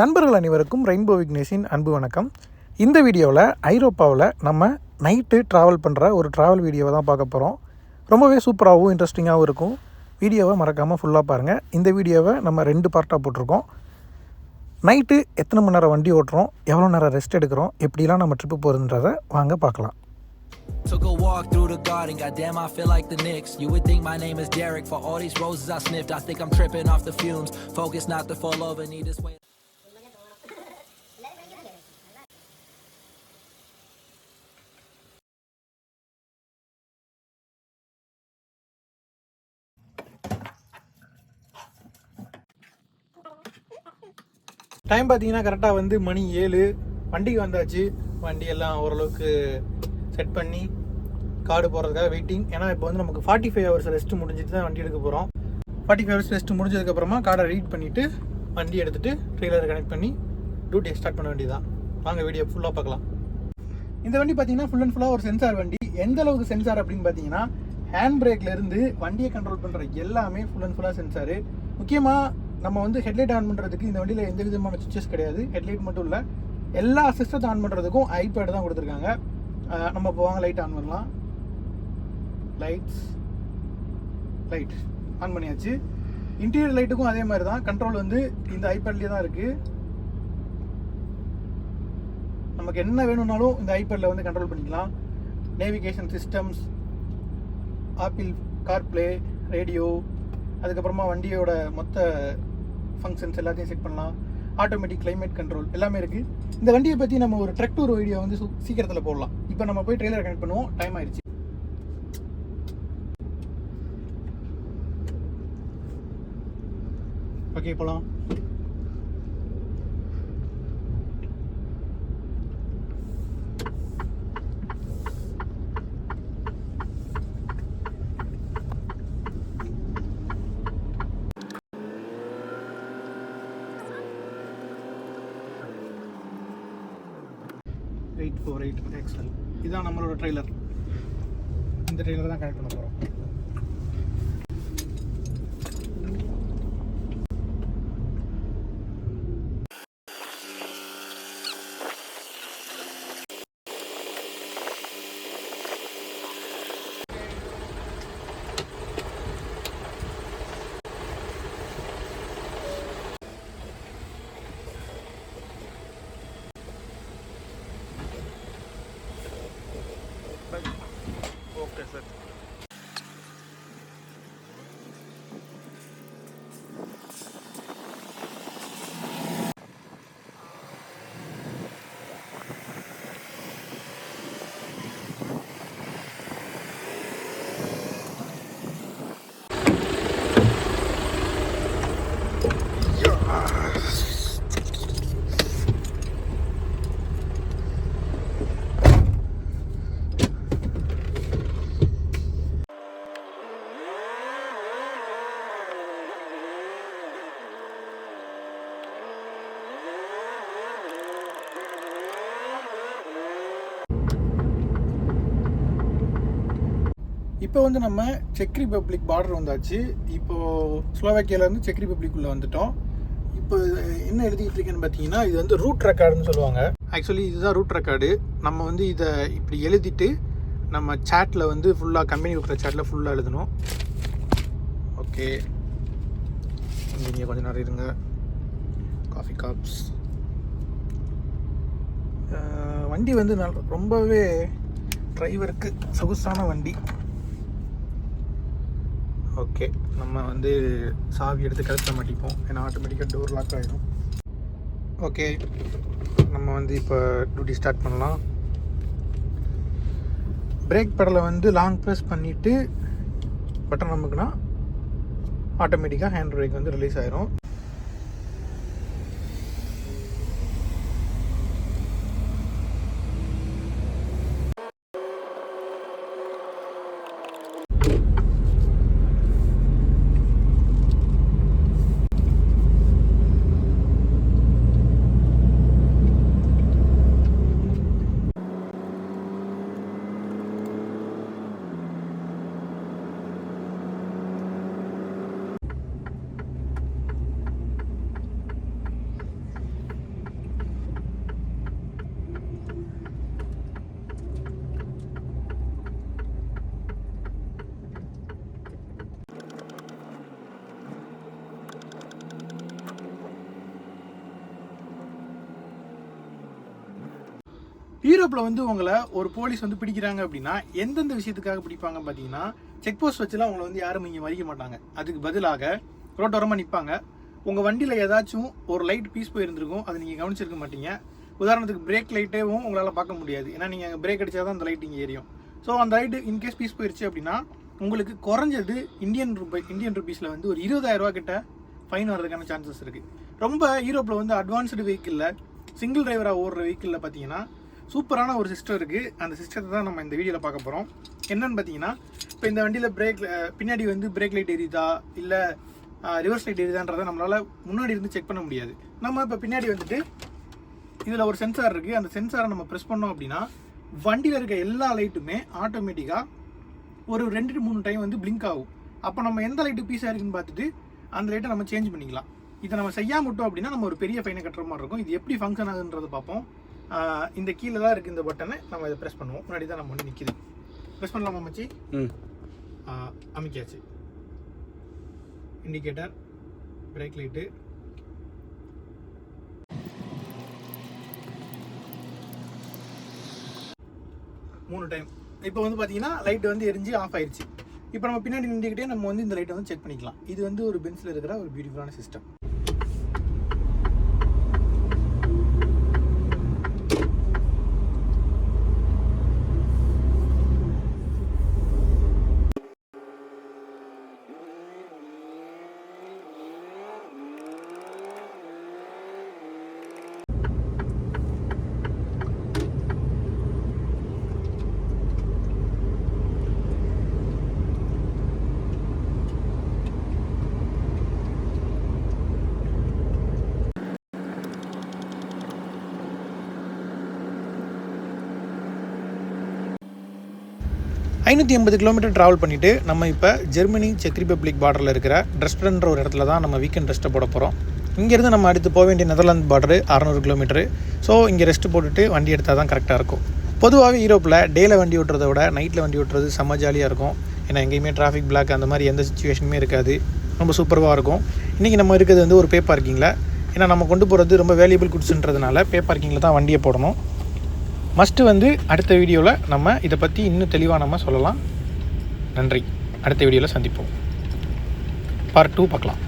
நண்பர்கள் அனைவருக்கும் ரெயின்போ விக்னேஷின் அன்பு வணக்கம். இந்த வீடியோவில் ஐரோப்பாவில் நம்ம நைட்டு ட்ராவல் பண்ணுற ஒரு ட்ராவல் வீடியோவை தான் பார்க்க போகிறோம் ரொம்பவே சூப்பராகவும் இன்ட்ரெஸ்டிங்காகவும் இருக்கும். வீடியோவை மறக்காமல் ஃபுல்லாக பாருங்கள் இந்த வீடியோவை நம்ம ரெண்டு பார்ட்டாக போட்டிருக்கோம். நைட்டு எத்தனை மணி நேரம் வண்டி ஓட்டுறோம்? எவ்வளோ நேரம் ரெஸ்ட் எடுக்கிறோம்? எப்படிலாம் நம்ம ட்ரிப்பு போகிறதுன்றதை வாங்க பார்க்கலாம். Took a walk through the garden, goddamn, I feel like the Knicks. You would think my name is Derek. For all these roses I sniffed, I think I'm tripping off the fumes. Focus not to fall over, need this way. Time பார்த்தீங்கன்னா கரெக்டாக வந்து மணி ஏழு. வண்டிக்கு வந்தாச்சு. வண்டியெல்லாம் ஓரளவுக்கு set பண்ணி காடு போகிறதுக்காக வெயிட்டிங் ஏன்னா இப்போ வந்து நமக்கு ஃபார்ட்டி ஃபைவ் ஹவர்ஸ் ரெஸ்ட் முடிஞ்சிட்டு தான் வண்டி எடுக்க போகிறோம் ஃபார்ட்டி ஃபைவ் ஹவர்ஸ் ரெஸ்ட் முடிஞ்சதுக்கப்புறமா கார்டை ரீட் பண்ணிவிட்டு வண்டி எடுத்துகிட்டு ட்ரெய்லரை கனெக்ட் பண்ணி டியூட்டியை ஸ்டார்ட் பண்ண வேண்டியதான் வாங்க வீடியோ ஃபுல்லாக பார்க்கலாம். இந்த வண்டி பார்த்தீங்கன்னா ஃபுல் அண்ட் ஃபுல்லாக ஒரு சென்சார் வண்டி. எந்த அளவுக்கு சென்சார் அப்படின்னு பார்த்தீங்கன்னா ஹேண்ட் பிரேக்லேருந்து வண்டியை கண்ட்ரோல் பண்ணுற எல்லாமே ஃபுல் அண்ட் ஃபுல்லாக சென்சாரு முக்கியமாக நம்ம வந்து ஹெட்லைட் ஆன் பண்ணுறதுக்கு இந்த வண்டியில் எந்த விதமான சுவிச்சஸ் கிடையாது. ஹெட்லைட் மட்டும் இல்லை எல்லா சிஸ்டத்தை ஆன் பண்ணுறதுக்கும் ஐபேடு தான் கொடுத்துருக்காங்க. நம்ம போவாங்க லைட் ஆன் பண்ணலாம். லைட்ஸ் லைட் ஆன் பண்ணியாச்சு. இன்டீரியர் லைட்டுக்கும் அதே மாதிரி தான். கண்ட்ரோல் வந்து இந்த ஐபேட்லேயே தான் இருக்குது நமக்கு என்ன வேணும்னாலும் இந்த ஐபேடில் வந்து கண்ட்ரோல் பண்ணிக்கலாம். Navigation systems Apple CarPlay radio அதுக்கப்புறமா வண்டியோட மொத்த ஃபங்க்ஷன்ஸ் எல்லாத்தையும் செட் பண்ணலாம். ஆட்டோமேட்டிக் கிளைமேட் கண்ட்ரோல் எல்லாமே இருக்குது இந்த வண்டியை பற்றி நம்ம ஒரு ட்ரக் டூர் வீடியோ வந்து சீக்கிரத்தில் போடலாம். இப்போ நம்ம போய் ட்ரெய்லர் கனெக்ட் பண்ணுவோம். டைம் ஆயிடுச்சு. ஓகே போகலாம் எயிட் ஃபோர் எயிட் எக்ஸ்எல். இதுதான் நம்மளோட ட்ரெய்லர். இந்த ட்ரெய்லர் தான் கனெக்ட் பண்ண போகிறோம் ஓகே சார் இப்போ வந்து நம்ம செக் ரிபப்ளிக் பார்டர் வந்தாச்சு. இப்போது ஸ்லோவாக்கியாலேருந்து செக் ரிபப்ளிக் வந்துட்டோம். இப்போ என்ன எழுதிக்கிட்டு இருக்கேன்னு பார்த்தீங்கன்னா இது வந்து ரூட் ரெக்கார்டுன்னு சொல்லுவாங்க. ஆக்சுவலி இதுதான் ரூட் ரெக்கார்டு நம்ம வந்து இதை இப்படி எழுதிட்டு நம்ம சேட்டில் வந்து ஃபுல்லாக கம்பெனி கொடுக்குற சேட்டில் ஃபுல்லாக எழுதணும். ஓகே இங்கே கொஞ்சம் நேரம் இருங்க. காஃபி காப்ஸ் வண்டி வந்து நல் ரொம்பவே டிரைவருக்கு சொகுசான வண்டி. ஓகே நம்ம வந்து சாவி எடுத்து கழுத்த மாட்டிப்போம் ஏன்னா ஆட்டோமேட்டிக்காக டோர் லாக் ஆகிடும் ஓகே நம்ம வந்து இப்போ டியூட்டி ஸ்டார்ட் பண்ணலாம். பிரேக் பெடலை வந்து லாங் ப்ரெஸ் பண்ணிவிட்டு பட்டன் நமக்குனா ஆட்டோமேட்டிக்காக ஹேண்ட் பிரேக் வந்து ரிலீஸ் ஆயிரும். யூரோப்பில் வந்து உங்களை ஒரு போலீஸ் வந்து பிடிக்கிறாங்க அப்படின்னா எந்தெந்த விஷயத்துக்காக பிடிப்பாங்க பார்த்தீங்கன்னா செக் போஸ்ட் வச்சுலாம் அவங்கள வந்து யாரும் இங்கே மறிக்க மாட்டாங்க. அதுக்கு பதிலாக ரோட்டோரமாக நிற்பாங்க உங்கள் வண்டியில் ஏதாச்சும் ஒரு லைட் பீஸ் போயிருந்துருக்கும் அதை நீங்கள் கவனிச்சிருக்க மாட்டீங்க. உதாரணத்துக்கு பிரேக் லைட்டேவும் உங்களால் பார்க்க முடியாது. ஏன்னா நீங்கள் பிரேக் அடித்தா தான் அந்த லைட் இங்கே ஏரியும் ஸோ அந்த லைட்டு இன்கேஸ் பீஸ் போயிடுச்சு அப்படின்னா உங்களுக்கு குறைஞ்சது இந்தியன் ரூபாய் இந்தியன் ருபீஸில் வந்து ஒரு இருபதாயிரம் ரூபா கிட்ட ஃபைன் வர்றதுக்கான சான்சஸ் இருக்குது ரொம்ப யூரோப்பில் வந்து அட்வான்ஸ்டு வெஹிக்கிளில் சிங்கிள் டிரைவராக ஓடுற வெஹிக்கிளில் பார்த்தீங்கன்னா சூப்பரான ஒரு சிஸ்டம் இருக்குது அந்த சிஸ்டத்தை தான் நம்ம இந்த வீடியோவில் பார்க்க போகிறோம் என்னன்னு பார்த்தீங்கன்னா இப்போ இந்த வண்டியில் பிரேக் பின்னாடி வந்து பிரேக் லைட் எரியுதா இல்லை ரிவர்ஸ் லைட் எரியுதான்றதை நம்மளால் முன்னாடி இருந்து செக் பண்ண முடியாது. நம்ம இப்போ பின்னாடி வந்துட்டு இதில் ஒரு சென்சார் இருக்குது அந்த சென்சாரை நம்ம ப்ரெஸ் பண்ணோம் அப்படின்னா வண்டியில் இருக்க எல்லா லைட்டுமே ஆட்டோமேட்டிக்காக ஒரு ரெண்டு மூணு டைம் வந்து பிளிங்க் ஆகும். அப்போ நம்ம எந்த லைட்டு பீஸாக இருக்குன்னு பார்த்துட்டு அந்த லைட்டை நம்ம சேஞ்ச் பண்ணிக்கலாம். இதை நம்ம செய்யாம விட்டோம் அப்படின்னா நம்ம ஒரு பெரிய ஃபைனை கட்டுற மாதிரி இருக்கும். இது எப்படி ஃபங்க்ஷன் ஆகுன்றதை பார்ப்போம். இந்த கீழே தான் இருக்குது இந்த பட்டனை நம்ம இதை ப்ரெஸ் பண்ணுவோம். முன்னாடி தான் நம்ம வந்து நிற்கிது ப்ரெஸ் பண்ணலாமா மச்சி? ம். அமைக்காச்சு இண்டிகேட்டர் பிரேக் லைட்டு மூணு டைம் இப்போ வந்து பார்த்தீங்கன்னா லைட் வந்து எரிஞ்சு ஆஃப் ஆயிடுச்சு இப்போ நம்ம பின்னாடி நின்றுக்கிட்டே நம்ம வந்து இந்த லைட்டை வந்து செக் பண்ணிக்கலாம். இது வந்து ஒரு பென்ஸில் இருக்கிற ஒரு பியூட்டிஃபுல்லான சிஸ்டம் ஐநூற்றி எண்பது கிலோமீட்டர் ட்ராவல் பண்ணிவிட்டு நம்ம இப்போ ஜெர்மனி செக் ரிப்பப்ளிக் பார்டரில் இருக்கிற ட்ரெஸ்டன்ற ஒரு இடத்துல தான் நம்ம வீக்கெண்ட் ரெஸ்ட்டை போட போகிறோம் இங்கேருந்து நம்ம அடுத்து போக வேண்டிய நெதர்லாந்து பார்டரு அறநூறு கிலோமீட்டரு ஸோ இங்கே ரெஸ்ட் போட்டுட்டு வண்டி எடுத்தால் தான் கரெக்டாக இருக்கும். பொதுவாகவே யூரோப்பில் டேயில் வண்டி ஓட்டுறதை விட நைட்டில் வண்டி ஓட்டுறது செம்ம ஜாலியாக இருக்கும். ஏன்னா எங்கேயுமே டிராஃபிக் பிளாக் அந்த மாதிரி எந்த சுச்சுவேஷனுமே இருக்காது. ரொம்ப சூப்பராக இருக்கும். இன்றைக்கி நம்ம இருக்கிறது வந்து ஒரு பே பார்க்கிங்கில் ஏன்னா நம்ம கொண்டு போகிறது ரொம்ப வேல்யூபிள் குட்ஸுன்றதுனால பே பார்க்கிங்கில் தான் வண்டியை போடணும். மஸ்ட்டு வந்து அடுத்த வீடியோவில் நம்ம இதை பற்றி இன்னும் தெளிவாக நம்ம சொல்லலாம். நன்றி. அடுத்த வீடியோவில் சந்திப்போம். பார்ட் டூ பார்க்கலாம்.